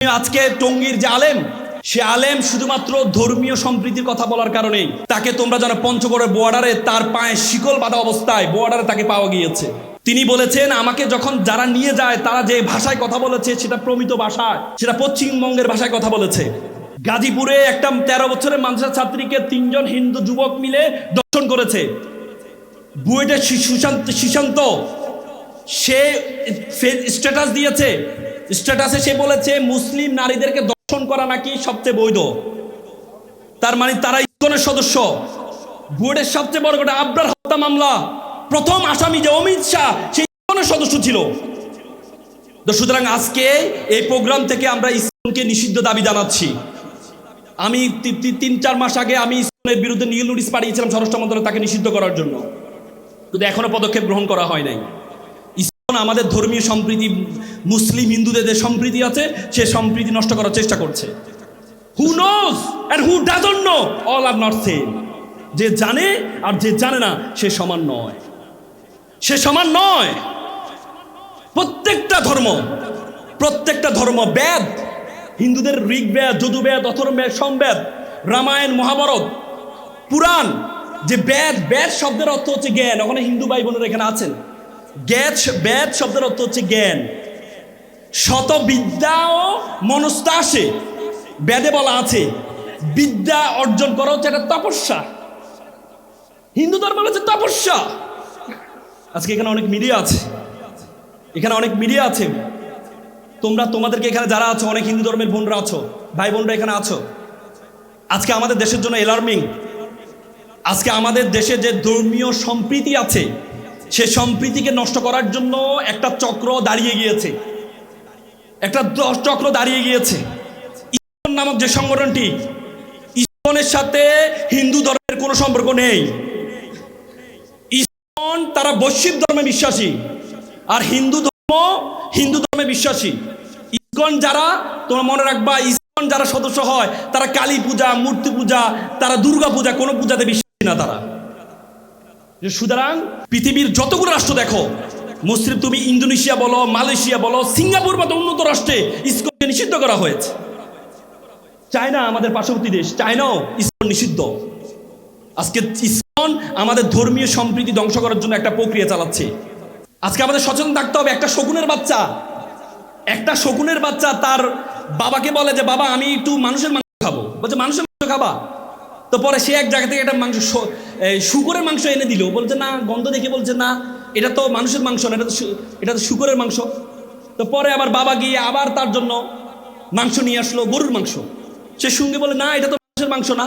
আজকে টঙ্গীর যে আলেম, সে আলেম শুধুমাত্র ধর্মীয় সম্প্রীতির কথা বলার কারণেই তাকে তোমরা যারা পঞ্চগড়ের বর্ডারে তার পায়ে শিকল বাঁধা অবস্থায় বর্ডারে তাকে পাওয়া গিয়েছে। তিনি বলেছেন, আমাকে যখন যারা নিয়ে যায়, তারা যে ভাষায় কথা বলেছে, সেটা প্রমিত ভাষায়, সেটা পশ্চিমবঙ্গের ভাষায় কথা বলেছে। গাজীপুরে একটা তেরো বছরের মাদ্রাসা ছাত্রীকে তিনজন হিন্দু যুবক মিলে দর্শন করেছে। বুয়েটের সুশান্ত সুশান্ত, সে স্ট্যাটাস দিয়েছে। স্ট্যাটাসে সে বলেছে, মুসলিম নারীদেরকে দর্শন করা নাকি সবচেয়ে বৈধ? তার মানে তারা ইস্কনের সদস্য। বোর্ডের সবচেয়ে বড় কথা আবরার হত্যা মামলা। প্রথম আসামি যে অমিত শাহ, সেই ইস্কনের সদস্য ছিল। তো সুতরাং আজকে এই প্রোগ্রাম থেকে আমরা ইসলামকে নিষিদ্ধ দাবি জানাচ্ছি। আমি তিন, চার মাস আগে আমি ইসলামের বিরুদ্ধে নীল নোটিশ পাঠিয়েছিলাম স্বরাষ্ট্র মন্ত্রণালয় তাকে নিষিদ্ধ করার জন্য। কিন্তু এখনও পদক্ষেপ গ্রহণ করা হয় নাই। আমাদের ধর্মীয় সম্প্রীতি, মুসলিম হিন্দুদের যে সম্প্রীতি আছে, সে সম্প্রীতি নষ্ট করার চেষ্টা করছে। হু নোজ হু অল আর যে জানে আর যে জানে না, সে সমান নয়। সে সমান নয়। প্রত্যেকটা ধর্ম প্রত্যেকটা ধর্ম বেদ, হিন্দুদের ঋগ্বেদ, যদুবেদ, অথর্ববেদ, সমবেদ, রামায়ণ, মহাভারত, পুরাণ, যে বেদ বেদ শব্দের অর্থ হচ্ছে জ্ঞান। ওখানে হিন্দু ভাই বোনেরা এখানে আছেন। জ্ঞাত বেদ শব্দের অর্থ হচ্ছে জ্ঞান। শত বিদ্যা ও মনস্তা আসে বেদে বলা আছে। বিদ্যা অর্জন করা হচ্ছে একটা তপস্যা। হিন্দু ধর্ম হচ্ছে তপস্যা। আজকে এখানে অনেক মিডিয়া আছে। এখানে অনেক মিডিয়া আছে। তোমরা, তোমাদেরকে এখানে যারা আছো, অনেক হিন্দু ধর্মের বোনরা আছো ভাই বোনরা এখানে আছো। আজকে আমাদের দেশের জন্য এলার্মিং আজকে আমাদের দেশে যে ধর্মীয় সম্প্রীতি আছে সে সম্প্রীতিকে নষ্ট করার জন্য একটা চক্র দাঁড়িয়ে গিয়েছে। একটা চক্র দাঁড়িয়ে গিয়েছে। ইসকন নামক যে সংগঠনটি ইসকনের সাথে হিন্দু ধর্মের কোনো সম্পর্ক নেই। ইসকন তারা বৈশ্বিক ধর্মে বিশ্বাসী, আর হিন্দু ধর্ম হিন্দু ধর্মে বিশ্বাসী। ইসকন যারা, তোমরা মনে রাখবা ইসকন যারা সদস্য হয়, তারা কালী পূজা, মূর্তি পূজা, তারা দুর্গা পূজা, কোনো পূজাতে বিশ্বাসী না তারা। সুতরাং পৃথিবীর যতগুলো রাষ্ট্র দেখো, মুসলিম তুমি ইন্দোনেশিয়া বলো, মালয়েশিয়া বলো, সিঙ্গাপুর মতো উন্নত রাষ্ট্রে ইসকনকে নিষিদ্ধ করা হয়েছে। চায়না আমাদের পার্শ্ববর্তী দেশ, চায়নাও ইসকন নিষিদ্ধ। আজকে ইসকন আমাদের ধর্মীয় সম্প্রীতি ধ্বংস করার জন্য একটা প্রক্রিয়া চালাচ্ছে। আজকে আমাদের সচেতন থাকতে হবে, একটা শকুনের বাচ্চা। একটা শকুনের বাচ্চা তার বাবাকে বলে যে, বাবা, আমি একটু মানুষের মাংস খাব। বলছে, মানুষের মাংস খাবা? তো পরে সে এক জায়গা থেকে একটা মাংস শুকরের মাংস এনে দিল। বলছে, না, গন্ধ দেখে বলছে, না, এটা তো মানুষের মাংস না, এটা তো এটা তো শুকরের মাংস। তো পরে আবার বাবা গিয়ে আবার তার জন্য মাংস নিয়ে আসলো, গরুর মাংস। সে সঙ্গে বলে, না, এটা তো মানুষের মাংস না।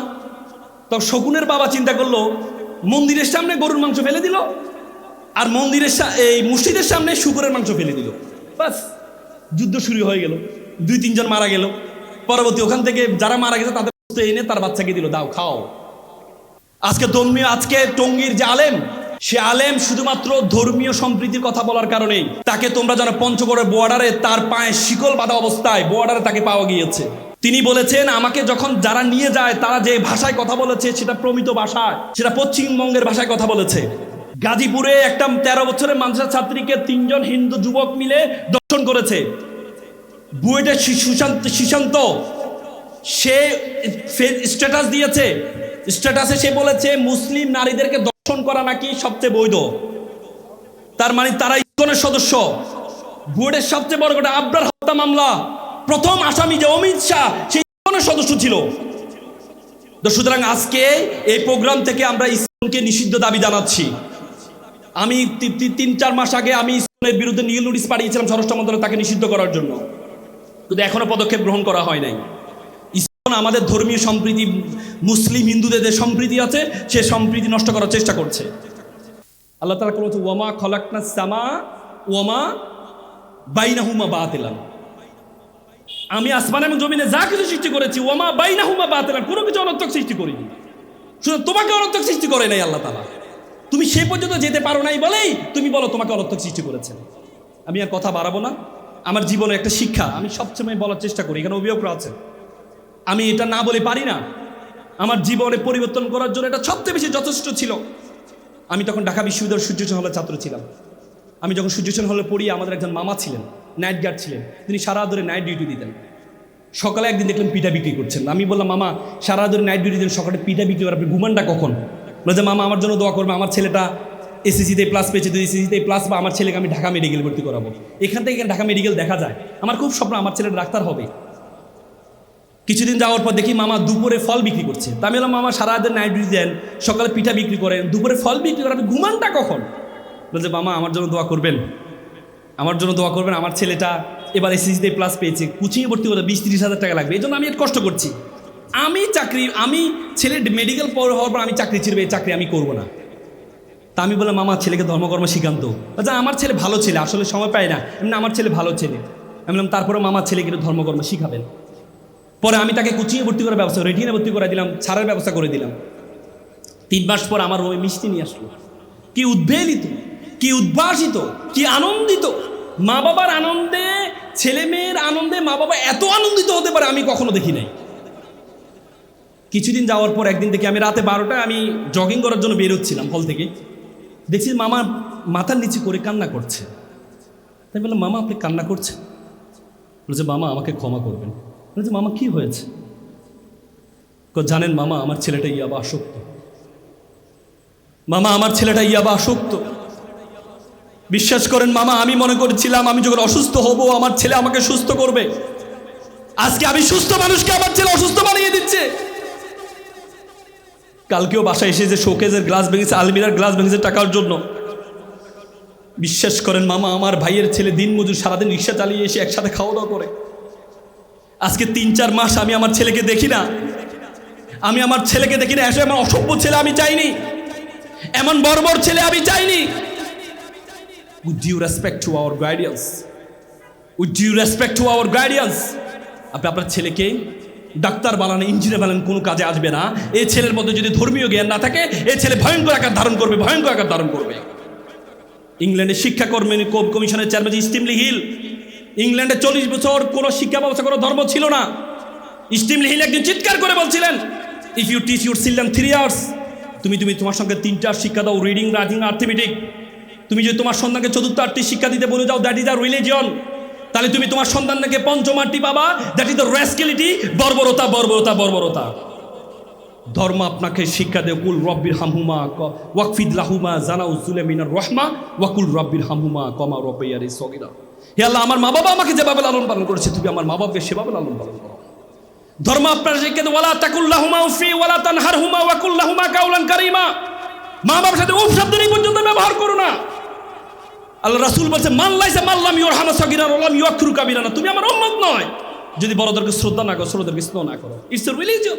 তো শকুনের বাবা চিন্তা করল, মন্দিরের সামনে গরুর মাংস ফেলে দিল, আর মন্দিরের এই মসজিদের সামনে শুকরের মাংস ফেলে দিল। বাস, যুদ্ধ শুরু হয়ে গেল। দুই, তিনজন মারা গেল। পরবর্তী ওখান থেকে যারা মারা গেছে, তাদের এনে তার বাচ্চাকে দিল, দাও, খাও। আজকে ধর্মীয়, আজকে টঙ্গীর যে আলেম, সে আলেম শুধুমাত্র ধর্মীয় সম্প্রীতির কথা বলার কারণেই তাকে তোমরা যারা পঞ্চগড়ের বর্ডারে তার পায়ে শিকল বাঁধা অবস্থায় বর্ডারে তাকে পাওয়া গিয়েছে। তিনি বলেছেন, আমাকে যখন যারা নিয়ে যায়, তারা যে ভাষায় কথা বলেছে, সেটা প্রমিত ভাষায়, সেটা পশ্চিমবঙ্গের ভাষায় কথা বলেছে। গাজীপুরে একটা তেরো বছরের মাদ্রাসা ছাত্রীকে তিনজন হিন্দু যুবক মিলে দর্শন করেছে। বুয়েটের সুশান্ত সে স্ট্যাটাস দিয়েছে। স্ট্যাটাসে সে বলেছে, মুসলিম নারীদেরকে দর্শন করা নাকি সবচেয়ে বৈধ? তার মানে তারা ইস্কনের সদস্য। বোর্ডের সবচেয়ে বড় কথা আবরার হত্যা মামলা। প্রথম আসামি যে অমিত শাহ সেই ইস্কনের সদস্য ছিল। তো সুতরাং আজকে এই প্রোগ্রাম থেকে আমরা ইসলামকে নিষিদ্ধ দাবি জানাচ্ছি। আমি তিন, চার মাস আগে আমি ইসলামের বিরুদ্ধে নীল নোটিশ পাঠিয়েছিলাম স্বরাষ্ট্র মন্ত্রণালয় তাকে নিষিদ্ধ করার জন্য। কিন্তু এখনও পদক্ষেপ গ্রহণ করা হয় নাই। আমাদের ধর্মীয় সম্প্রীতি মুসলিম হিন্দুদের যে সম্প্রীতি আছে, সে সম্প্রীতি নষ্ট করার চেষ্টা করছে। আল্লাহ তালা কোনো ওয়ামা খলাকনা সামা, ওয়ামা বাইনাহুমা বাতিলান। আমি আসমান এবং জমিনে যা কিছু সৃষ্টি করেছি, ওয়ামা বাইনাহুমা বাতিলান, কোনো কিছু অনর্থক সৃষ্টি করিনি। শুধু তোমাকে অনর্থক সৃষ্টি করে নাই আল্লাহ তালা তুমি সে পর্যন্ত যেতে পারো নাই বলেই তুমি বলো তোমাকে অনর্থক সৃষ্টি করেছেন। আমি আর কথা বাড়াবো না। আমার জীবনে একটা শিক্ষা, আমি সবসময় বলার চেষ্টা করি, এখানে অভিযোগরা আছে আমি এটা না বলে পারি না। আমার জীবনে পরিবর্তন করার জন্য এটা সবচেয়ে বেশি যথেষ্ট ছিল। আমি তখন ঢাকা বিশ্ববিদ্যালয়ের সূর্যসেন হলের ছাত্র ছিলাম। আমি যখন সূর্যসেন হলে পড়ি, আমাদের একজন মামা ছিলেন নাইট গার্ড ছিলেন। তিনি সারা ধরে নাইট ডিউটি দিতেন। সকালে একদিন দেখলাম পিঠা বিক্রি করছেন। আমি বললাম, মামা, সারা দিন নাইট ডিউটি দিন সকালে পিঠা বিক্রি করে আপনি ঘুমানটা কখন? বলে যে মামা, আমার জন্য দোয়া করবে, আমার ছেলেটা এসএসসিতে প্লাস পেয়েছে তো এসএসসিতে প্লাস বা আমার ছেলেকে আমি ঢাকা মেডিকেল ভর্তি করাবো। এখান থেকে ঢাকা মেডিকেল দেখা যায়। আমার খুব স্বপ্ন, আমার ছেলেটা ডাক্তার হবে। কিছুদিন যাওয়ার পর দেখি মামা দুপুরে ফল বিক্রি করছে। তা আমি মামা সারা নাইট ডিউটি দেন, সকালে পিঠা বিক্রি করেন, দুপুরে ফল বিক্রি করেন, আপনি ঘুমানটা কখন? বলছে, মামা, আমার জন্য দোয়া করবেন, আমার জন্য দোয়া করবেন, আমার ছেলেটা এবার এসএসসিতে প্লাস পেয়েছে, কোচিংয়ে ভর্তি করতে বিশ তিরিশ হাজার টাকা লাগবে এই জন্য আমি একটু কষ্ট করছি। আমি চাকরি, আমি ছেলে মেডিকেল হওয়ার পর আমি চাকরি ছিড়বে এই চাকরি আমি করব না। তা আমি বললাম আমার ছেলেকে ধর্মকর্ম শিখান্ত। আচ্ছা আমার ছেলে ভালো ছেলে, আসলে সময় পায় না। এমনি আমার ছেলে ভালো ছেলে। আমি বললাম তারপরে মামার ছেলেকে ধর্মকর্ম শিখাবেন। পরে আমি তাকে কোচিংয়ে ভর্তি করার ব্যবস্থা রেটিনে ভর্তি করে দিলাম, ছাড়ার ব্যবস্থা করে দিলাম। তিন মাস পর আমার রুমে মিষ্টি নিয়ে আসলো। কি উদ্বেলিত, কি উদ্ভাসিত, কি আনন্দিত। মা বাবার আনন্দে, ছেলে মেয়ের আনন্দে মা বাবা এত আনন্দিত হতে পারে আমি কখনো দেখি নাই। কিছুদিন যাওয়ার পর একদিন থেকে আমি রাতে বারোটায় আমি জগিং করার জন্য বেরোচ্ছিলাম হল থেকে। দেখছি মামা মাথার নিচে করে কান্না করছে। তাই বললাম, মামা, আপনি কান্না করছেন? বলছে, মামা, আমাকে ক্ষমা করবেন। বলছে, মামা, কি হয়েছে? জানেন মামা, আমার ছেলেটা ইয়াবা আসক্ত। মামা, আমার ছেলেটা ইয়াবা আসক্ত। বিশ্বাস করেন মামা, আমি মনে করেছিলাম আমি যখন অসুস্থ হব, আমার ছেলে আমাকে সুস্থ করবে। আজকে আমি সুস্থ মানুষকে আমার ছেলে অসুস্থ বানিয়ে দিচ্ছে। কালকেও বাসায় এসে যে শোকেজের গ্লাস ভেঙেছে, আলমিরার গ্লাস ভেঙেছে টাকার জন্য। বিশ্বাস করেন মামা, আমার ভাইয়ের ছেলে দিন মজুর সারাদিন রিক্সা চালিয়ে এসে একসাথে খাওয়া দাওয়া করে। আজকে তিন, চার মাস আমি আমার ছেলেকে দেখি না। আমি আমার ছেলেকে দেখি না, এসে আমার অসভ্য ছেলে আমি চাইনি। এমন বর্বর ছেলে আমি চাইনি। With due respect to our guidance with due respect to our guidance আপনি আপনার ছেলেকে ডাক্তার বানান ইঞ্জিনিয়ার বানান কোনো কাজে আসবে না। এই ছেলের মধ্যে যদি ধর্মীয় জ্ঞান না থাকে এই ছেলে ভয়ঙ্কর আকার ধারণ করবে, ভয়ঙ্কর আকার ধারণ করবে। ইংল্যান্ডের শিক্ষা কর্মী কমিশনের চেয়ারম্যান স্টিমলি হিল ইংল্যান্ডে চল্লিশ বছর কোনো শিক্ষা ব্যবস্থা, কোনো ধর্ম ছিল না। স্টিমলি হিল একদিন চিৎকার করে বলছিলেন if you teach your children three years তুমি তুমি তোমার সঙ্গে তিনটা শিক্ষা দাও রিডিং রাইটিং আর্থমেটিক তুমি যদি তোমার সন্তানকে চতুর্থ আটটি শিক্ষা দিতে বলে যাও দ্যাট ইজ আ রিলিজিয়ন তাহলে তুমি তোমার সন্তানকে পঞ্চম আটটি পাবা দ্যাট ইজ দ্য রেসকিলিটি বর্বরতা বর্বরতা বর্বরতা। ধর্ম আপনাকে শিক্ষা দেয়, কুল রব্বির হামহুমা ওয়াকফিদ লাহুমা জানা উজুলে মিনার রহমা ওয়াকুল রব্বির হামহুমা কমা রব্বাইয়ারি সগিরা হে আল্লাহ, আমার মা বাবা আমাকে যেভাবে লালন পালন করেছে, তুমি আমার মা বাবাকে সেভাবে লালন পালন করো। ধর্ম আপনার শিক্ষা দেয় ওয়ালা তাকুল্লাহুমা উফি, ওয়ালা তানহারহুমা ওয়াকুল্লাহুমা কাউলান কারিমা। মা বাবার সাথে উফ শব্দ এই পর্যন্ত ব্যবহার করো না। আল্লাহ রাসূল বলছে মাল্লাইসা মাল্লাম ইউর হামা সগিরা রলাম ইউকরু কাবিরানা। তুমি আমার উম্মত নয়। যদি বড়দেরকে শ্রদ্ধা না করো, ছোটদেরকে স্নেহ না করো। It's religion